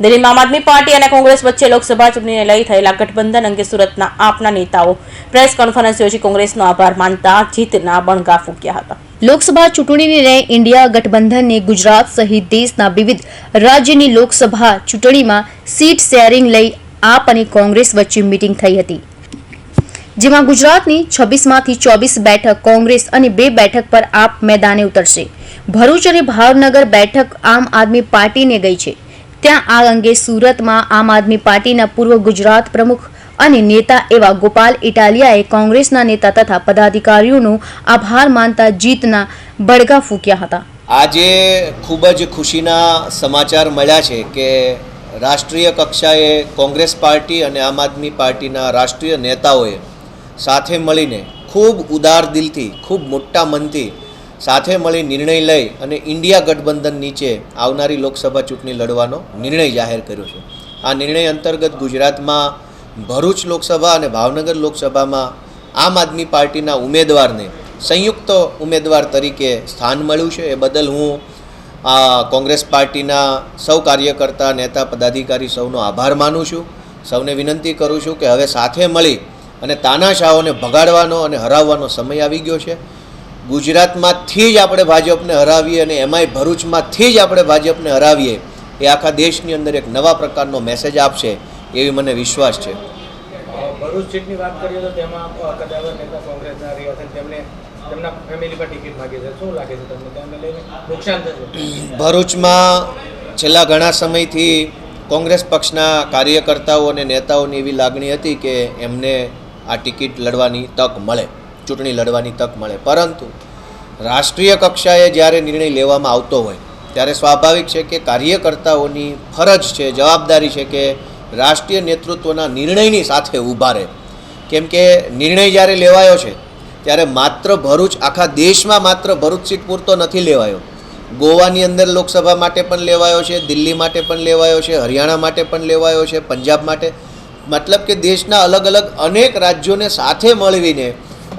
દિલ્હીમાં આમ આદમી પાર્ટી અને કોંગ્રેસ વચ્ચે લોકસભા ચૂંટણીને લઈ થયેલા ગઠબંધન અંગે સુરતના આપના નેતાઓ પ્રેસ કોન્ફરન્સ યોજી કોંગ્રેસનો આભાર માનતા જીતના બણગા ફૂંક્યા હતા. લોકસભા ચૂંટણીને લઈ ઇન્ડિયા ગઠબંધનને ગુજરાત સહિત દેશના વિવિધ રાજ્યની લોકસભા ચૂંટણીમાં સીટ શેરિંગ લઈ આપ અને કોંગ્રેસ વચ્ચે મીટિંગ થઈ હતી. જેમાં ગુજરાતની છવ્વીસમાંથી ચોવીસ બેઠક કોંગ્રેસ અને બે બેઠક પર આપ મેદાને ઉતરશે. ભરૂચ અને ભાવનગર બેઠક આમ આદમી પાર્ટીને ગઈ છે. ત્યાં આ અંગે સુરતમાં આમ આદમી પાર્ટીના પૂર્વ ગુજરાત પ્રમુખ અને નેતા એવા ગોપાલ ઇટાલિયાએ કોંગ્રેસના નેતા તથા પદાધિકારીઓનો આભાર માનતા જીતના બળગા ફૂક્યા હતા. આજે ખૂબ જ ખુશીના સમાચાર મળ્યા છે કે રાષ્ટ્રીય કક્ષાએ કોંગ્રેસ પાર્ટી અને આમ આદમી પાર્ટીના રાષ્ટ્રીય નેતાઓએ સાથે મળીને ખૂબ ઉદાર દિલથી, ખૂબ મોટા મનથી સાથે મળી નિર્ણય લઈ અને ઇન્ડિયા ગઠબંધન નીચે આવનારી લોકસભા ચૂંટણી લડવાનો નિર્ણય જાહેર કર્યો છે. આ નિર્ણય અંતર્ગત ગુજરાતમાં ભરૂચ લોકસભા અને ભાવનગર લોકસભામાં આમ આદમી પાર્ટીના ઉમેદવારને સંયુક્ત ઉમેદવાર તરીકે સ્થાન મળ્યું છે. એ બદલ હું આ કોંગ્રેસ પાર્ટીના સૌ કાર્યકર્તા, નેતા, પદાધિકારી સૌનો આભાર માનું છું. સૌને વિનંતી કરું છું કે હવે સાથે મળી અને તાનાશાહોને ભગાડવાનો અને હરાવવાનો સમય આવી ગયો છે. ગુજરાતમાંથી જ આપણે ભાજપને હરાવીએ અને એમાંય ભરૂચમાંથી જ આપણે ભાજપને હરાવીએ એ આખા દેશની અંદર એક નવા પ્રકારનો મેસેજ આપશે એવી મને વિશ્વાસ છે. ભરૂચ સીટની વાત કરીએ તો તેમાં કદાવર નેતા કોંગ્રેસના રહ્યા છે તેમને તેમના ફેમિલી પર ટિકિટ માગી છે. શું લાગે છે તમને? તેમને લઈને નુકસાન થશે? ભરૂચમાં છેલ્લા ઘણા સમયથી કોંગ્રેસ પક્ષના કાર્યકર્તાઓ અને નેતાઓની એવી લાગણી હતી કે એમને આ ટિકિટ લડવાની તક મળે. ચૂંટણી લડવાની તક મળે. પરંતુ રાષ્ટ્રીય કક્ષાએ જ્યારે નિર્ણય લેવામાં આવતો હોય, ત્યારે સ્વાભાવિક છે કે કાર્યકર્તાઓની ફરજ છે, જવાબદારી છે કે રાષ્ટ્રીય નેતૃત્વના નિર્ણયની સાથે ઊભા રહે. કેમ કે નિર્ણય જ્યારે લેવાયો છે, ત્યારે માત્ર ભરૂચ, આખા દેશમાં માત્ર ભરૂચ સીટ પૂરતો નથી લેવાયો. ગોવાની અંદર લોકસભા માટે પણ લેવાયો છે, દિલ્હી માટે પણ લેવાયો છે, હરિયાણા માટે પણ લેવાયો છે, પંજાબ માટે. મતલબ કે દેશના અલગ અલગ અનેક રાજ્યોને સાથે મળવીને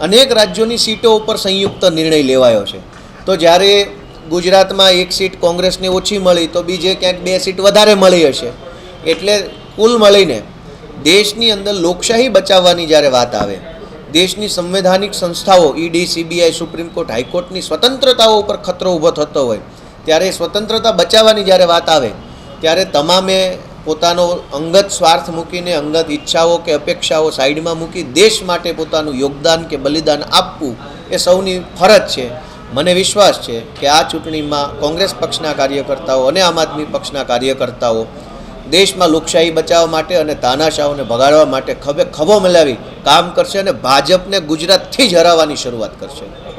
અનેક રાજ્યોની સીટો ઉપર સંયુક્ત નિર્ણય લેવાયો છે. તો જ્યારે ગુજરાતમાં એક સીટ કોંગ્રેસને ઓછી મળી, તો બીજે ક્યાંક બે સીટ વધારે મળી હશે. એટલે કુલ મળીને દેશની અંદર લોકશાહી બચાવવાની જ્યારે વાત આવે, દેશની સંવૈધાનિક સંસ્થાઓ, ઈડી, સીબીઆઈ, સુપ્રીમ કોર્ટ, હાઈકોર્ટની સ્વતંત્રતાઓ ઉપર ખતરો ઊભો થતો હોય, ત્યારે સ્વતંત્રતા બચાવવાની જ્યારે વાત આવે, ત્યારે તમામે પોતાનો અંગત સ્વાર્થ મૂકીને, અંગત ઈચ્છાઓ કે અપેક્ષાઓ સાઈડમાં મૂકી દેશ માટે પોતાનું યોગદાન કે બલિદાન આપવું એ સૌની ફરજ છે. મને વિશ્વાસ છે કે આ ચૂંટણીમાં કોંગ્રેસ પક્ષના કાર્યકર્તાઓ અને આમ આદમી પક્ષના કાર્યકર્તાઓ દેશમાં લોકશાહી બચાવવા માટે અને તાનાશાહોને ભગાડવા માટે ખભે ખભો મિલાવી કામ કરશે અને ભાજપને ગુજરાતથી જ હરાવવાની શરૂઆત કરશે.